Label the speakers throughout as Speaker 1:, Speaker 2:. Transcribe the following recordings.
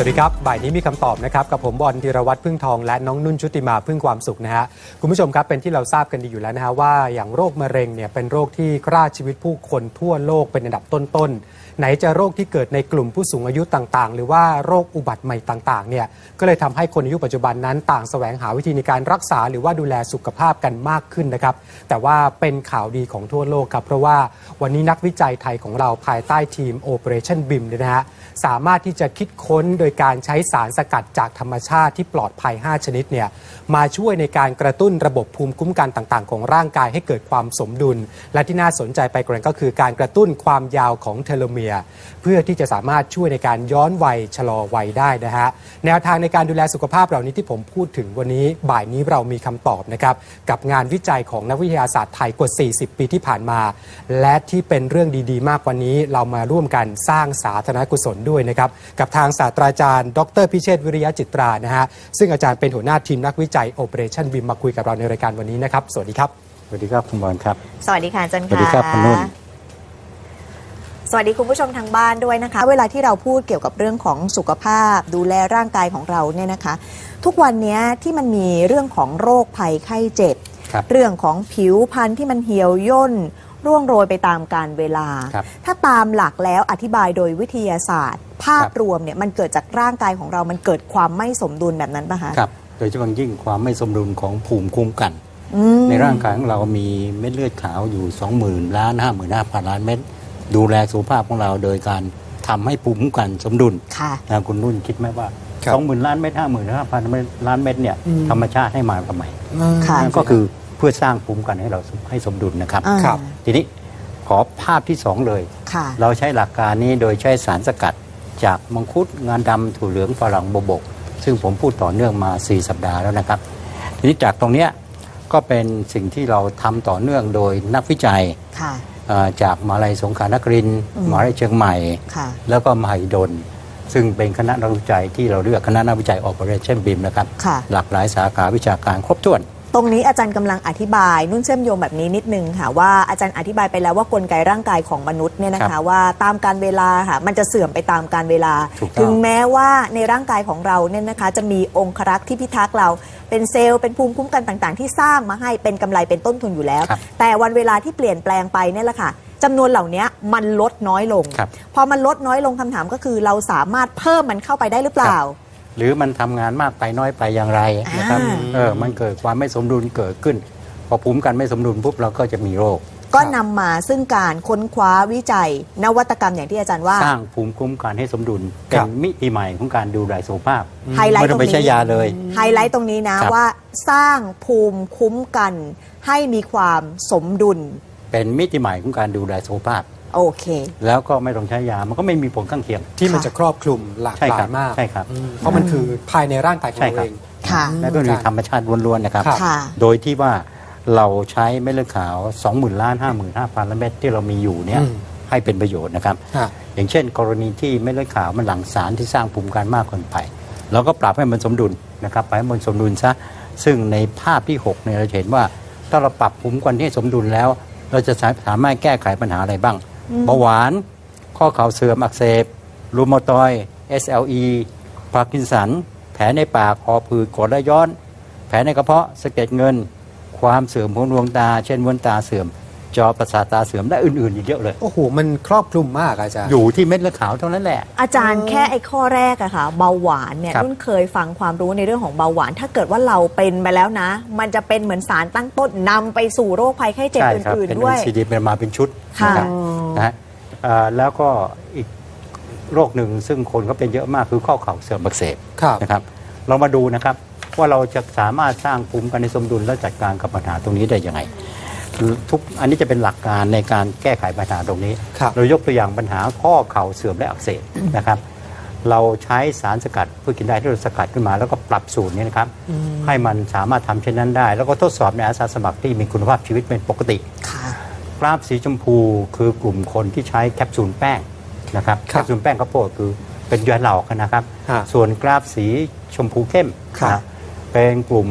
Speaker 1: สวัสดีครับ บ่ายนี้มีคำตอบนะครับ กับผมบอลธีรวัตรพึ่งทอง และน้องนุ่นชุติมาพึ่งความสุขนะฮะ คุณผู้ชมครับ เป็นที่เราทราบกันดีอยู่แล้วนะฮะว่าอย่างโรคมะเร็งเนี่ยเป็นโรคที่ฆ่าชีวิตผู้คนทั่วโลกเป็นอันดับต้นๆ ไหนจะโรคที่เกิดในกลุ่มผู้สูงอายุต่างๆ หรือว่าโรคอุบัติใหม่ต่างๆเนี่ยก็เลยทำให้คนอายุปัจจุบันนั้นต่างแสวงหาวิธีในการรักษา หรือว่าดูแลสุขภาพกันมากขึ้นนะครับ แต่ว่าเป็นข่าวดีของทั่วโลกครับ เพราะว่าวันนี้นักวิจัยไทยของเราภายใต้ทีม Operation BIM เนี่ยนะฮะสามารถที่จะคิดค้นโดยการใช้สารสกัดจากธรรมชาติที่ปลอดภัย 5 ชนิดเนี่ยมาช่วยในการกระตุ้นระบบภูมิคุ้มกันต่างๆ ของร่างกายให้เกิดความสมดุล และที่น่าสนใจไปกว่านั้นก็คือการกระตุ้นความยาวของเทโลเมียร์เพื่อที่จะสามารถช่วยในการย้อนวัยชะลอวัยได้นะฮะแนวทางในการดูแลสุขภาพเหล่านี้ที่ผมพูดถึงวันนี้ บ่ายนี้เรามีคำตอบนะครับกับงานวิจัยของนักวิทยาศาสตร์ไทยกว่า 40 ปีที่ผ่านมา และที่เป็นเรื่องดีๆ มากกว่านี้เรามาร่วมกันสร้างสาธารณกุศลด้วยนะครับกับทางศาสตราจารย์ ดรพิเชษฐ์วิริยะจิตรานะฮะซึ่งอาจารย์เป็นหัวหน้าทีมนักวิจัย Operation BIM มาคุยกับเราในรายการวันนี้นะครับสวัสดีครับ
Speaker 2: สวัสดีครับคุณบอลครับ
Speaker 3: สวัสดีค่ะอาจัน
Speaker 2: สวัสดีครับคุณนุ่น
Speaker 3: สวัสดีคุณผู้ชมทางบ้านด้วยนะคะ เวลาที่เราพูดเกี่ยวกับเรื่องของสุขภาพ ดูแลร่างกายของเราเนี่ยนะคะ ทุกวันนี้ที่มันมีเรื่องของโรคภัยไข้เจ็บ
Speaker 2: ครับ
Speaker 3: เรื่องของผิวพรรณที่มันเหี่ยวย่น ร่วงโรยไปตามกาลเวลา
Speaker 2: ครับ
Speaker 3: ถ้าตามหลักแล้วอธิบายโดยวิทยาศาสตร์ ภาพ
Speaker 2: ครับ
Speaker 3: รวมเนี่ยมันเกิดจากร่างกายของเรา มันเกิดความไม่สมดุลแบบนั้นปะคะ
Speaker 2: ครับ โดยเฉพาะยิ่งความไม่สมดุลของภูมิคุ้มกัน
Speaker 3: อืม
Speaker 2: ในร่างกายของเรามีเม็ดเลือดขาวอยู่ 20,000ล้าน55,000ล้านเม็ด ดูแลสุขภาพของเราโดยการทำให้ภูมิคุ้มกันสมดุล
Speaker 3: ค่ะ
Speaker 2: นะคุณนุ่นคิดไหมว่า
Speaker 1: ครับ
Speaker 2: 20,000ล้านเม็ด55,000ล้านเม็ดเนี่ย
Speaker 1: อืม
Speaker 2: ธรรมชาติให้มาทำไม
Speaker 3: ค่ะ
Speaker 2: นั่นก็คือเพื่อสร้างภูมิคุ้มกันให้เราให้สมดุลนะครับ
Speaker 3: อ่า
Speaker 1: ครับ
Speaker 2: ทีนี้ขอภาพที่สองเลย
Speaker 3: ค่ะ
Speaker 2: เราใช้หลักการนี้โดยใช้สารสกัด จากมังคุดงานดำถั่วเหลืองฝรั่งโบวบก ซึ่งผมพูดต่อเนื่องมา 4 สัปดาห์แล้วนะครับ ทีนี้จากตรงเนี้ยก็เป็นสิ่งที่เราทำต่อเนื่องโดยนักวิจัย
Speaker 3: ค่ะ
Speaker 2: เอ่อ จากมหาลัยสงขลานครินทร์
Speaker 3: อืม
Speaker 2: มหาลัยเชียงใหม่
Speaker 3: ค่ะ
Speaker 2: แล้วก็มหิดล ซึ่งเป็นคณะนักวิจัยที่เราเลือกคณะนักวิจัย Operation BIM นะครับ
Speaker 3: ค่ะ
Speaker 2: หลากหลายสาขาวิชาการครบถ้วน
Speaker 3: ต รงนี้อาจารย์กำลังอธิบาย นุ่นเชื่อมโยงแบบนี้นิดนึงค่ะว่าอาจารย์อธิบายไปแล้วว่ากลไกร่างกายของมนุษย์เนี่ยนะ
Speaker 2: ครั
Speaker 3: คะ
Speaker 2: บ
Speaker 3: ว่าตามการเวลาค่ะมันจะเสื่อมไปตามการเวลา
Speaker 2: ถูกต้อง
Speaker 3: ถึงแม้ว่าในร่างกายของเราเนี่ยนะคะจะมีองครักษ์ที่พิทักษ์เราเป็นเซลล์เป็นภูมิคุ้มกันต่างๆ ที่สร้างมาให้เป็นกำไรเป็นต้นทุนอยู่แล้ว
Speaker 2: ครับ
Speaker 3: แต่วันเวลาที่เปลี่ยนแปลงไปเนี่ยแหละค่ะจำนวนเหล่านี้มันลดน้อยลง
Speaker 2: ครับ
Speaker 3: พอมันลดน้อยลงคำถามก็คือเราสามารถเพิ่มมันเข้าไปได้หรือเปล่า
Speaker 2: หรือมันทำงานมากไปน้อยไปอย่างไรนะครับ
Speaker 3: อ่า
Speaker 2: เออมันเกิดความไม่สมดุลเกิดขึ้น พอภูมิคุ้มกันไม่สมดุลปุ๊บเราก็จะมีโรค
Speaker 3: ก็นำมาซึ่งการค้นคว้าวิจัย นวัตกรรมอย่างที่อาจารย์ว่า
Speaker 2: สร้างภูมิคุ้มกันให้สมดุล
Speaker 1: ค
Speaker 2: เป็
Speaker 1: รั
Speaker 2: น
Speaker 1: บ
Speaker 2: มิติใหม่ของการดูแลสุขภาพ
Speaker 3: ไฮไลท์
Speaker 2: ไม่
Speaker 3: ต
Speaker 2: ต้
Speaker 3: ร
Speaker 2: องงไป
Speaker 3: นี้
Speaker 2: ใช้ยาเลย
Speaker 3: ไฮไลท์ตรงนี้นะครับว่าสร้างภูมิคุ้มกันให้มีความสมดุล
Speaker 2: เป็นมิติใหม่ของการดูแลสุขภาพ
Speaker 3: โอเค
Speaker 2: แล้วก็ไม่ต้องใช้ยา มันก็ไม่มีผลข้างเคียง
Speaker 1: ที่มันจะครอบคลุมหลาก
Speaker 2: ใช่
Speaker 1: หลา
Speaker 2: ครั
Speaker 1: ย
Speaker 2: บ
Speaker 1: มาก
Speaker 2: ใช่ครับ
Speaker 1: อืมเพราะมันคือภายในร่างกายของ
Speaker 2: ใช่
Speaker 1: เรา
Speaker 2: ครับ
Speaker 1: เอง
Speaker 3: ค่ะ
Speaker 2: และก็มีธรรมชาติล้วนๆนะครับ
Speaker 1: ครับ
Speaker 3: ค่ะ
Speaker 2: โดยที่ว่าเราใช้เม็ดเลือดขาว 20,000ล้าน55,000ล้านเม็ดที่เรามีอยู่เนี่ย
Speaker 1: อืม
Speaker 2: ให้เป็นประโยชน์นะครับ
Speaker 1: ฮะ
Speaker 2: อย่างเช่น กรณีที่เม็ดเลือดขาวมันหลั่งสารที่สร้างภูมิคุ้มกันมากเกินไปเราก็ปรับให้มันสมดุลนะครับไปให้มันสมดุลซะซึ่งในภาพที่6เนี่ยเราจะเห็นว่าถ้าเราปรับภูมิคุ้มกันให้สมดุลแล้ว เราจะสามารถแก้ไขปัญหาอะไรบ้าง
Speaker 3: อืม
Speaker 2: เบาหวาน ข้อเข่าเสื่อมอักเสบรูมาตอย SLE พาร์กินสัน แผลในปากหอบผืดกดและย้อน แผลในกระเพาะสะเก็ดเงิน ความเสื่อมของดวงตา เช่นวนตาเสื่อม จอประสาทตาเสื่อมและอื่นๆอีกเยอะเลย
Speaker 1: โอ้โห มันครอบคลุมมากอาจารย์
Speaker 2: อยู่ที่เม็ดเลือดขาวเท่านั้นแหละ
Speaker 3: อาจารย์แค่ไอ้ข้อแรกอะค่ะ เบาหวานเนี่ย
Speaker 2: ครับ
Speaker 3: นุ่นเคยฟังความรู้ในเรื่องของเบาหวาน ถ้าเกิดว่าเราเป็นไปแล้วนะ มันจะเป็นเหมือนสารตั้งต้นนำไปสู่โรคภัยไข้เจ็บ
Speaker 2: ใช่ครับ
Speaker 3: อื่น
Speaker 2: เป็น
Speaker 3: ๆ ด้วย
Speaker 2: NCD เป็นมาเป็นชุด
Speaker 3: ค่ะ
Speaker 2: นะครับนะฮะเอ่อแล้วก็อีกโรคหนึ่งซึ่งคนก็เป็นเยอะมากคือข้อเข่าเสื่อมอักเสบ
Speaker 1: ครับ
Speaker 2: นะครับ เรามาดูนะครับว่าเราจะสามารถสร้างภูมิคุ้มกันในสมดุลและจัดการกับปัญหาตรงนี้ได้ยังไง ทุกอันนี้จะเป็นหลักการในการแก้ไขปัญหาตรงนี้
Speaker 1: ครับ
Speaker 2: เรายกตัวอย่างปัญหาข้อเข่าเสื่อมและอักเสบนะครับเราใช้สารสกัดเพื่อกินได้ที่เราสกัดขึ้นมา แล้วก็ปรับสูตรนี้นะครับ
Speaker 1: อืม
Speaker 2: ให้มันสามารถทำเช่นนั้นได้ แล้วก็ทดสอบในอาสาสมัครที่มีคุณภาพชีวิตเป็นปกติ
Speaker 3: ค่ะ
Speaker 2: กราฟสีชมพูคือกลุ่มคนที่ใช้แคปซูลแป้งนะครับ
Speaker 1: ค
Speaker 2: แครับปซูลแป้งข้าวโพดคือเป็นยาเหลอกนะครับ
Speaker 1: ฮะ
Speaker 2: ส่วนกราฟสีชมพูเข้ม
Speaker 1: ครับ
Speaker 2: นะเป็นกลุ่ม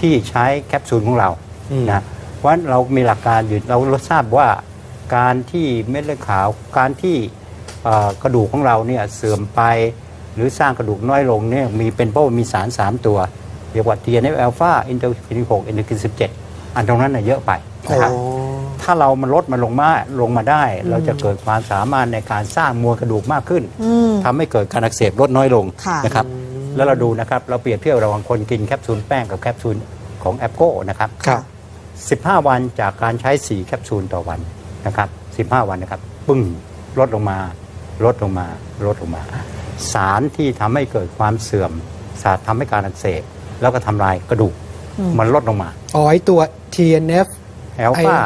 Speaker 2: ที่ใช้แคปซูลของเรา
Speaker 1: อืม
Speaker 2: นะเพ ราะฉะนั้นเรามีหลักการอยู่เราเราทราบว่าการที่เม็ดเลือดขาว การที่เอ่อกระดูกของเราเนี่ยเสื่อมไป หรือสร้างกระดูกน้อยลงเนี่ยมีเป็นเพราะว่ามีสาร 3 ตัวเรียกว่า TNF อ l p h a อินเตอร์กิน6อินเตอร์กิน17 อันตรงนั้นน่ะเยอะไปนะครับ
Speaker 1: โอ้
Speaker 2: ถ้าเรามันลดมันลงมาลงมาได้ เราจะเกิดความสามารถในการสร้างมวลกระดูกมากขึ้น
Speaker 3: อืม
Speaker 2: ทำให้เกิดการอักเสบลดน้อยลง
Speaker 3: ค่ะ
Speaker 2: นะครับแล้วเราดูนะครับเราเปรียบเทียบระหว่างคนกินแคปซูลแป้งกับแคปซูลของแอปโก้นะครับ
Speaker 1: ครับ
Speaker 2: 15 วันจากการใช้ 4 แคปซูลต่อวันนะครับ 15 วันนะครับ ปึ้งลดลงมา ลดลงมา ลดลงมา สารที่ทำให้เกิดความเสื่อม สารทำให้การอักเสบแล้วก็ทำลายกระดูก
Speaker 3: อืม
Speaker 2: มันลดลงมา
Speaker 1: อ๋อไอตัว TNF
Speaker 2: แอลฟา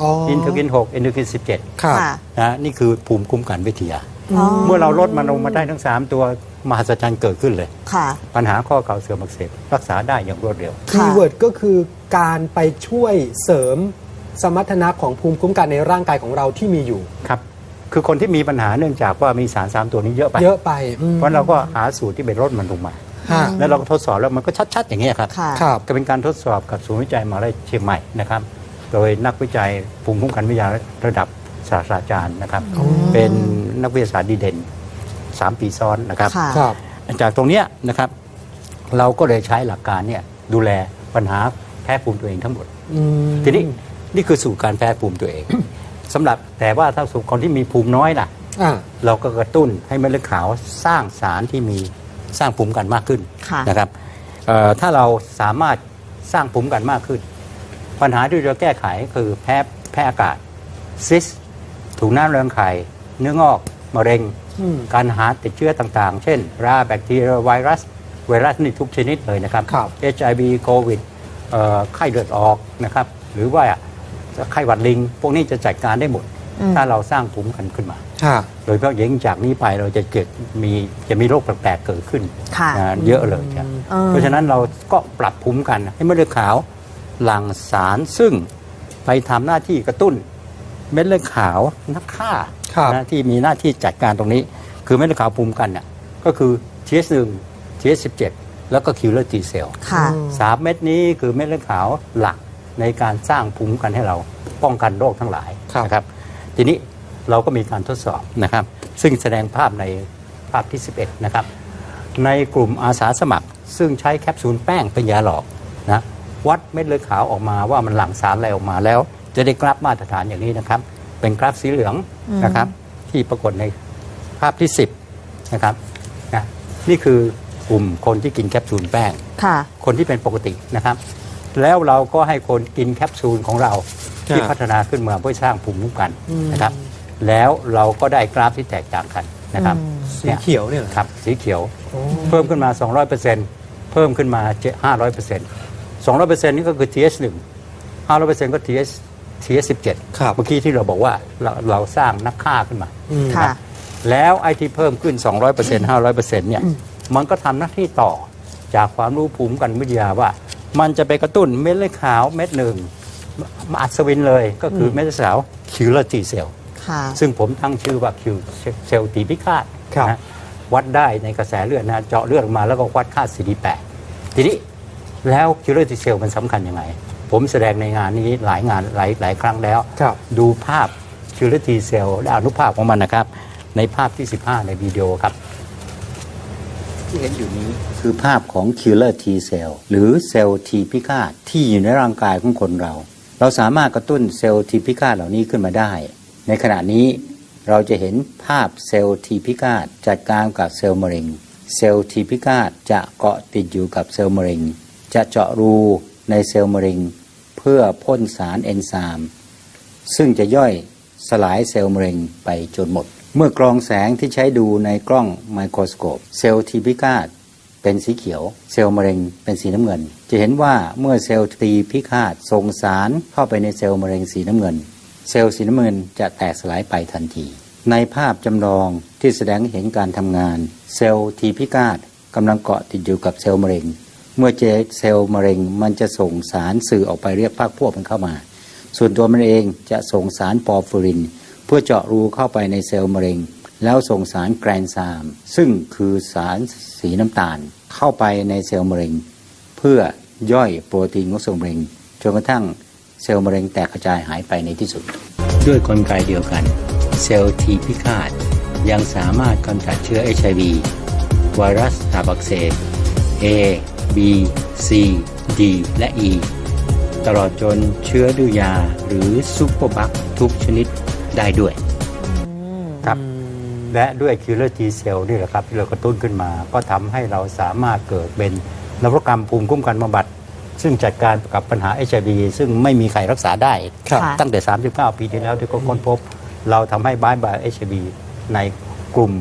Speaker 1: อ๋อ
Speaker 2: อินเทอร์กิน 6 อินเทอร์กิน 17
Speaker 1: ครับ
Speaker 3: ค่ะ
Speaker 2: นะนี่คือภูมิคุ้มกันวิทยา
Speaker 3: อ๋อ
Speaker 2: เมื่อเราลดมันลงมาได้ทั้ง 3 ตัว มหัศจรรย์เกิดขึ้นเลย
Speaker 3: ค่ะ
Speaker 2: ปัญหาข้อเข่าเสื่อมอักเสบรักษาได้อย่างรวดเร็ว
Speaker 1: คีย์เวิร์ดก็คือการไปช่วยเสริมสมรรถนะของภูมิคุ้มกันในร่างกายของเราที่มีอยู่
Speaker 2: ครับ คือคนที่มีปัญหาเนื่องจากว่ามีสารสามตัวนี้เยอะไป
Speaker 1: เยอะไปอืม
Speaker 2: เพราะเราก็หาสูตรที่เป็นลดมันลงมา
Speaker 1: ฮะ
Speaker 2: แล้วเราก็ทดสอบแล้วมันก็ชัด ๆ อย่างนี้ยครับ
Speaker 3: ค่ะ
Speaker 1: ครับ
Speaker 2: ก็เป็นการทดสอบกับศูนย์วิจัยมหาวิทยาลัยเชียงใหม่นะครับ โดยนักวิจัยภูมิคุ้มกันวิทยาระดับศาสตราจารย์นะครับ
Speaker 1: อืม
Speaker 2: เป็นนักวิทยาศาสตร์ดีเด่น 3 ปีซ้อนนะครับ
Speaker 3: ค่ะ
Speaker 1: ครับ
Speaker 2: จากตรงเนี้ยนะครับเราก็เลยใช้หลักการเนี่ยดูแลปัญหาแพ้ภูมิตัวเองทั้งหมด
Speaker 1: อืม
Speaker 2: ทีนี้นี่คือสูตรการแพ้ภูมิตัวเอง สำหรับแต่ว่าถ้าสูตรคนที่มีภูมิน้อยล่ะ
Speaker 1: อ่า
Speaker 2: เราก็กระตุ้นให้เม็ดเลือดขาวสร้างสารที่มีสร้างภูมิคุ้มกันมากขึ้น
Speaker 3: ค่ะ
Speaker 2: นะครับเอ่อถ้าเราสามารถสร้างภูมิคุ้มกันมากขึ้น ปัญหาที่เราแก้ไขคือแพ้แพ้อากาศซิสถุงน้ำเรืองไข่เนื้องอกมะเร็ง
Speaker 1: อืม
Speaker 2: การหาติดเชื้อต่างๆ เช่น ราแบคทีเรียไวรัส ไวรัสนี่ทุกชนิดเลยนะครับ
Speaker 1: ครับ
Speaker 2: HIV โควิดเอ่อไข้เลือดออกนะครับ หรือว่าไข้หวัดลิง พวกนี้จะจัดการได้หมด
Speaker 3: อืม
Speaker 2: ถ้าเราสร้างภูมิคุ้มกันขึ้นมา
Speaker 1: ฮะ
Speaker 2: โดยเฉพาะยิ่งจากนี้ไปเราจะเกิดมีจะมีโรคแปลกๆเกิดขึ้น
Speaker 3: ค่ะ
Speaker 2: นะเยอะเลยครับ
Speaker 3: เออ
Speaker 2: เพราะฉะนั้นเราก็ปรับภูมิคุ้มกันให้เม็ดเลือดขาวหลั่งสารซึ่งไปทำหน้าที่กระตุ้น เม็ดเลือดขาวนักฆ่า
Speaker 1: ครับ
Speaker 2: นะที่มีหน้าที่จัดการตรงนี้ คือเม็ดเลือดขาวภูมิคุ้มกันเนี่ยก็คือ TS1 TS17 แล้วก็ killer T cell
Speaker 3: ค่ะ
Speaker 2: สามเม็ดนี้คือเม็ดเลือดขาวหลักในการสร้างภูมิคุ้มกันให้เราป้องกันโรคทั้งหลาย
Speaker 1: ครับ
Speaker 2: นะครับ ทีนี้เราก็มีการทดสอบนะครับ ซึ่งแสดงภาพในภาพที่ 11 นะครับ ในกลุ่มอาสาสมัคร ซึ่งใช้แคปซูลแป้งเป็นยาหลอกนะวัดเม็ดเลือดขาวออกมาว่ามันหลั่งสารอะไรออกมาแล้ว จะได้กราฟมาตรฐานอย่างนี้นะครับ เป็นกราฟสีเหลืองนะครับ ที่ปรากฏในภาพที่ 10 นะครับนะนี่คือกลุ่มคนที่กินแคปซูลแป้ง
Speaker 3: ค่ะ
Speaker 2: คนที่เป็นปกตินะครับ แล้วเราก็ให้คนกินแคปซูลของเราที่
Speaker 1: ครับ
Speaker 2: พัฒนาขึ้นมาเพื่อสร้างภูมิคุ้มกัน
Speaker 1: อืม
Speaker 2: นะครับ แล้วเราก็ได้กราฟที่แตกต่างกันนะครับ
Speaker 3: อืม
Speaker 1: สีเขียวเนี่ยเหรอ
Speaker 2: ครับ สีเขียว
Speaker 1: โอ้
Speaker 2: เพิ่มขึ้นมา 200%เพิ่มขึ้นมา 500% 200%นี่ก็คือ TS1 500%ก็ TS TS17
Speaker 1: ครับ
Speaker 2: เมื่อกี้ที่เราบอกว่าเราเราสร้างนักฆ่าขึ้นมา
Speaker 1: อืม
Speaker 3: ค่ะ
Speaker 2: แล้วไอ้ที่เพิ่มขึ้น 200% 500%เนี่ยมันก็ทำหน้าที่ต่อจากความรู้ภูมิกันวิทยาว่า มันจะไปกระตุ้นเม็ดเลือดขาวเม็ดหนึ่งมาอัศวินเลยก็คือเม็ดเลือดขาวคิวเลอร์จีเซล
Speaker 3: ค่ะ
Speaker 2: ซึ่งผมตั้งชื่อว่าคิวเซลล์ตีพิฆาต
Speaker 1: ครับ
Speaker 2: นะวัดได้ในกระแสเลือดนะ เจาะเลือดออกมาแล้วก็วัดค่า CD8 ทีนี้แล้วคิวเลอร์จีเซลมันสำคัญยังไง ผมแสดงในงานนี้หลายงานหลายหลายครั้งแล้ว
Speaker 1: ครับ
Speaker 2: ดูภาพคิวเลอร์ทีเซลและอนุภาพของมันนะครับ ในภาพที่ 15 ในวิดีโอครับ ที่เห็นอยู่นี้คือภาพของ Killer T cell หรือเซลล์ T พิฆาตที่อยู่ในร่างกายของคนเรา เราสามารถกระตุ้นเซลล์ T พิฆาตเหล่านี้ขึ้นมาได้ ในขณะนี้เราจะเห็นภาพเซลล์ T พิฆาตจัดการกับเซลล์มะเร็ง เซลล์ T พิฆาตจะเกาะติดอยู่กับเซลล์มะเร็ง จะเจาะรูในเซลล์มะเร็ง เพื่อพ่นสารเอนไซม์ซึ่งจะย่อยสลายเซลล์มะเร็งไปจนหมด เมื่อกรองแสงที่ใช้ดูในกล้องไมโครสโคปเซลล์ทีพิฆาตเป็นสีเขียวเซลล์มะเร็งเป็นสีน้ำเงิน จะเห็นว่าเมื่อเซลล์ทีพิฆาตส่งสารเข้าไปในเซลล์มะเร็งสีน้ำเงิน เซลล์สีน้ำเงินจะแตกสลายไปทันที ในภาพจำลองที่แสดงเห็นการทำงาน เซลล์ทีพิฆาตกำลังเกาะติดอยู่กับเซลล์มะเร็ง เมื่อเจเซลล์มะเร็งมันจะส่งสารสื่อออกไปเรียกพรรคพวกมันเข้ามา ส่วนตัวมันเองจะส่งสารปอร์ฟิริน เพื่อเจาะรูเข้าไปในเซลล์มะเร็ง แล้วส่งสารแกรนซาม ซึ่งคือสารสีน้ำตาลเข้าไปในเซลล์มะเร็ง เพื่อย่อยโปรตีนของเซลล์มะเร็งจนกระทั่งเซลล์มะเร็งแตกกระจายหายไปในที่สุด ด้วยกลไกเดียวกัน เซลล์ทีพิฆาตยังสามารถกำจัดเชื้อ HIV ไวรัสตับอักเสบ A B C D และ E ตลอดจนเชื้อดื้อยาหรือซูเปอร์บัคทุกชนิดได้ด้วยครับและด้วยคิลเลอร์ T เซลล์นี่แหละครับที่เรากระตุ้นขึ้นมา ก็ทำให้เราสามารถเกิดเป็นนวัตกรรมภูมิคุ้มกันบำบัด ซึ่งจัดการกับปัญหา HIV ซึ่งไม่มีใครรักษาได้
Speaker 1: ครับ
Speaker 3: ค่ะ
Speaker 2: ตั้งแต่ 39 ปีที่แล้วที่เขาค้นพบ เราทำให้บ้านบาย HIV ในกลุ่ม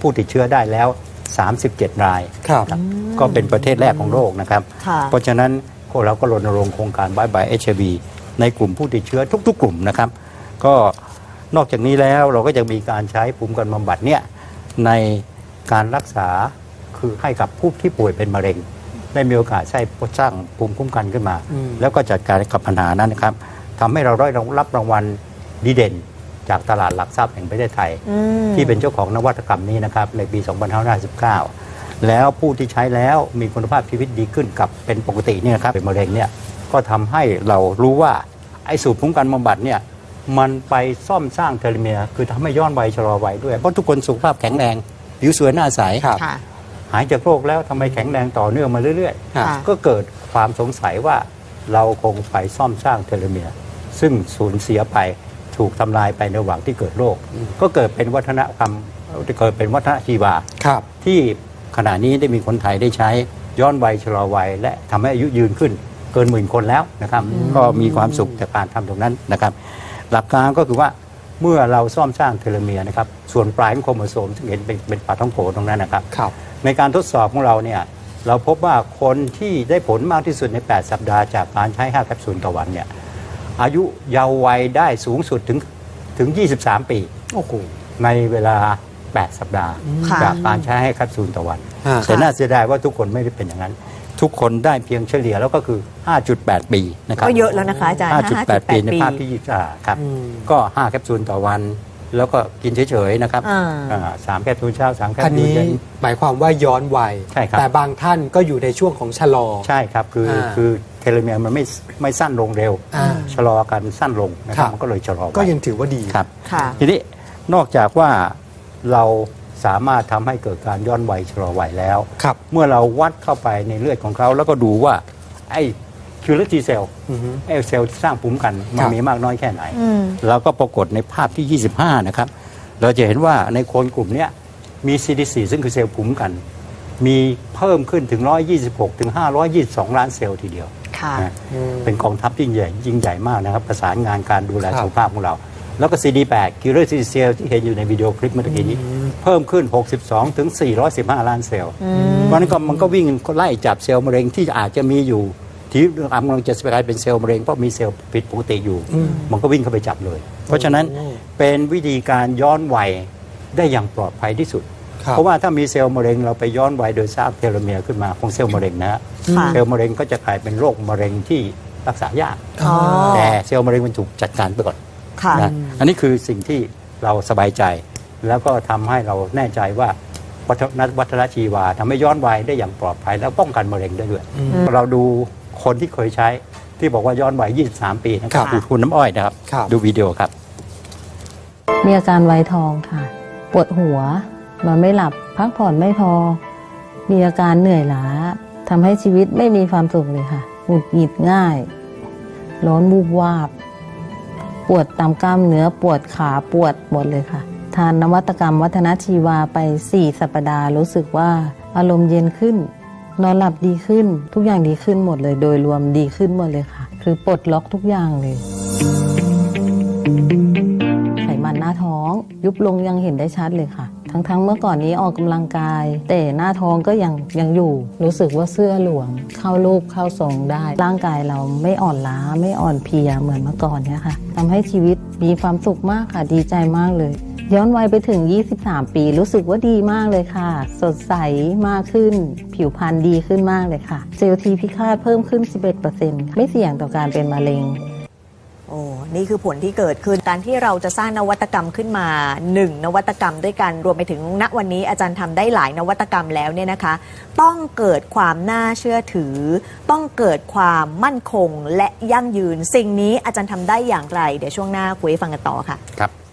Speaker 2: ผู้ติดเชื้อได้แล้ว 37 ราย
Speaker 1: ครับ
Speaker 2: ครับก็เป็นประเทศแรกของโลกนะครับ
Speaker 3: ค่ะ
Speaker 2: เพราะฉะนั้นพวกเราก็รณรงค์โครงการบายบายเอชบีในกลุ่มผู้ติดเชื้อทุก ๆ กลุ่มนะครับ ก็นอกจากนี้แล้วเราก็จะมีการใช้ภูมิคุ้มกันบำบัดเนี่ยในการรักษาคือให้กับผู้ที่ป่วยเป็นมะเร็ง ได้มีโอกาสใช้สร้างภูมิคุ้มกันขึ้นมา
Speaker 1: อืม
Speaker 2: แล้วก็จัดการกับปัญหานั้นนะครับทำให้เราได้รับรางวัลดีเด่น จากตลาดหลักทรัพย์แห่งประเทศไทย
Speaker 3: อืม
Speaker 2: ที่เป็นเจ้าของนวัตกรรมนี้นะครับในปี 2519แล้วผู้ที่ใช้แล้วมีคุณภาพชีวิตดีขึ้นกับเป็นปกติเนี่ยนะครับเป็นมะเร็งเนี่ยก็ทำให้เรารู้ว่าไอ้สูตรคุ้มกันบำบัดเนี่ยมันไปซ่อมสร้างเทโลเมียร์คือทำให้ย้อนวัยชะลอวัยด้วย เพราะทุกคนสุขภาพแข็งแรงผิวสวยหน้าใส
Speaker 1: ครับ
Speaker 3: ค่ะ
Speaker 2: หายจากโรคแล้วทำไมแข็งแรงต่อเนื่องมาเรื่อย
Speaker 1: ครับ
Speaker 3: ค่ะ
Speaker 2: ๆก็เกิดความสงสัยว่าเราคงไปซ่อมสร้างเทโลเมียร์ซึ่งสูญเสียไป ถูกทำลายไปในระหว่างที่เกิดโรคก็เกิดเป็นวัฒนธรรมเกิดเป็นวัฒนชีวา
Speaker 1: ครับ
Speaker 2: ที่ขณะนี้ได้มีคนไทยได้ใช้ย้อนวัยชะลอวัย และทำให้อายุยืนขึ้นเกินหมื่นคนแล้วนะครับ ก็มีความสุขจากการทำตรงนั้นนะครับ หลักการก็คือว่าเมื่อเราซ่อมสร้างเทโลเมียร์นะครับ ส่วนปลายของโครโมโซมซึ่งเห็นเป็นเป็นปลาท้องโกตรงนั้นนะครับ
Speaker 1: ครับ
Speaker 2: ในการทดสอบของเราเนี่ยเราพบว่าคนที่ได้ผลมากที่สุดใน 8 สัปดาห์จากการใช้ 5 แคปซูลต่อวันเนี่ย อายุเยาว์วัยได้สูงสุดถึงถึง 23 ปี
Speaker 1: โอ้โห
Speaker 2: ในเวลา 8 สัปดาห์
Speaker 3: ค่ะ
Speaker 2: จากการใช้ให้แคปซูลต่อวัน
Speaker 1: ฮะ
Speaker 2: แต่น่าเสียดายว่าทุกคนไม่ได้เป็นอย่างนั้น ทุกคนได้เพียงเฉลี่ยแล้วก็คือ 5.8 ปีนะครับ
Speaker 3: ก็เยอะแล้วนะคะอาจารย์
Speaker 2: 5.8 ปี ใน
Speaker 3: ปี
Speaker 2: ภาพที่ยี่อ่าครับ
Speaker 1: อืม
Speaker 2: ก็ 5 แคปซูลต่อวัน แล้วก็กินเฉยๆนะครับ
Speaker 3: อ่า
Speaker 2: อ่าสามแคปซูลเช้าสามแคป
Speaker 1: อัน
Speaker 2: ซูล
Speaker 1: นี้
Speaker 2: เย็น
Speaker 1: หมายความว่าย้อนวัย
Speaker 2: ใช่ครับ
Speaker 1: แต่บางท่านก็อยู่ในช่วงของชะลอ
Speaker 2: ใช่ครับ คือ
Speaker 1: อ่า
Speaker 2: คือเทโลเมียร์มันไม่ไม่สั้นลงเร็ว
Speaker 1: อ่า
Speaker 2: ชะลอกันสั้นลงนะครั
Speaker 1: ครับ
Speaker 2: บมันก็เลยชะลอไว้
Speaker 1: ก็ยังถือว่าดี
Speaker 2: ครับ
Speaker 3: ค่ะ
Speaker 2: ทีนี้นอกจากว่าเราสามารถทำให้เกิดการย้อนวัยชะลอวัยแล้ว
Speaker 1: ครับ
Speaker 2: เมื่อเราวัดเข้าไปในเลือดของเขาแล้วก็ดูว่าไอ้ คิวเลอร์ทีเซล
Speaker 1: อือฮึ
Speaker 2: ไอ้เซลล์ที่สร้างภูมิคุ้มกันมั
Speaker 1: คนรับ
Speaker 2: มีมากน้อยแค่ไหน
Speaker 3: อืม
Speaker 2: เราก็ปรากฏในภาพที่ 25 นะครับ เราจะเห็นว่าในคนกลุ่มเนี้ยมี CD4 ซึ่งคือเซลล์ภูมิคุ้มกัน มีเพิ่มขึ้นถึง 126 ถึง 522 ล้านเซลล์ทีเดียว
Speaker 3: ค่ะ
Speaker 2: นะ
Speaker 1: อืม
Speaker 2: เป็นกองทัพที่ยิ่งใหญ่ยิ่งใหญ่มากนะครับ ประสานงานการดูแล
Speaker 1: ครับ
Speaker 2: สุขภาพของเรา แล้วก็ CD8 คิวเลอร์ทีเซลที่เห็นอยู่ในวิดีโอคลิปเมื่อกี้นี้ เพิ่มขึ้น 62 ถึง 415 ล้านเซลล์เพราะฉะนั้นก็มันก็วิ่งไล่จับเซลล์มะเร็งที่อาจจะมีอยู่ ที่กำลังจะกลายเป็นเซลล์มะเร็งเพราะมีเซลล์ผิดปกติอยู่
Speaker 1: อืม
Speaker 2: มันก็วิ่งเข้าไปจับเลย เพราะฉะนั้น
Speaker 1: โอ้
Speaker 2: เป็นวิธีการย้อนวัยได้อย่างปลอดภัยที่สุด
Speaker 1: ครับ
Speaker 2: เพราะว่าถ้ามีเซลล์มะเร็งเราไปย้อนวัยโดยสร้างเทโลเมียร์ขึ้นมาของเซลล์มะเร็งนะฮะ
Speaker 3: ค่ะ
Speaker 2: เซลล์มะเร็งก็จะกลายเป็นโรคมะเร็งที่รักษายาก
Speaker 3: อ๋อ
Speaker 2: แต่เซลล์มะเร็งมันถูกจัดการไปก่อน
Speaker 3: ค่ะ
Speaker 2: นะอันนี้คือสิ่งที่เราสบายใจ แล้วก็ทำให้เราแน่ใจว่าวัฒนวัฒนชีวาทำให้ย้อนวัยได้อย่างปลอดภัยแล้วป้องกันมะเร็งได้ด้วย
Speaker 1: อืม
Speaker 2: เราดู คนที่เคยใช้ที่บอกว่าย้อนวัย23 ปีนะครั
Speaker 1: ครับบ
Speaker 2: คือคุณน้ำอ้อยนะครับ
Speaker 1: ครับ
Speaker 2: ดูวิดีโอครับ
Speaker 4: มีอาการไวทองค่ะ ปวดหัวนอนไม่หลับ พักผ่อนไม่พอ มีอาการเหนื่อยล้าทำให้ชีวิตไม่มีความสุขเลยค่ะหงุดหงิดง่าย ร้อนบูบวาบ ปวดตามกล้ามเนื้อปวดขาปวดหมดเลยค่ะ ทานนวัตกรรมวัฒนชีวาไป 4 สัปดาห์รู้สึกว่าอารมณ์เย็นขึ้น นอนหลับดีขึ้น ทุกอย่างดีขึ้นหมดเลย โดยรวมดีขึ้นหมดเลยค่ะ คือปลดล็อกทุกอย่างเลย ไขมันหน้าท้อง ยุบลงยังเห็นได้ชัดเลยค่ะ ทั้งๆเมื่อก่อนนี้ออกกำลังกาย แต่หน้าท้องก็ยังยังอยู่ รู้สึกว่าเสื้อหลวม เข้ารูปเข้าทรงได้ ร่างกายเราไม่อ่อนล้าไม่อ่อนเพลียเหมือนเมื่อก่อนเนี่ยค่ะทำให้ชีวิตมีความสุขมากค่ะดีใจมากเลย ย้อนวัยไปถึง 23 ปีรู้สึกว่าดีมากเลยค่ะ สดใสมากขึ้น ผิวพรรณดีขึ้นมากเลยค่ะ เซลล์ทีพิฆาตเพิ่มขึ้น 11%ไม่เสี่ยงต่อการเป็นมะเร็ง
Speaker 3: โอ้ นี่คือผลที่เกิดขึ้น การที่เราจะสร้างนวัตกรรมขึ้นมาหนึ่งนวัตกรรมด้วยกัน รวมไปถึงณวันนี้อาจารย์ทำได้หลายนวัตกรรมแล้วเนี่ยนะคะ ต้องเกิดความน่าเชื่อถือ ต้องเกิดความมั่นคงและยั่งยืน สิ่งนี้อาจารย์ทำได้อย่างไร เดี๋ยวช่วงหน้าคุยให้ฟังกันต่อค่ะ
Speaker 2: ครับ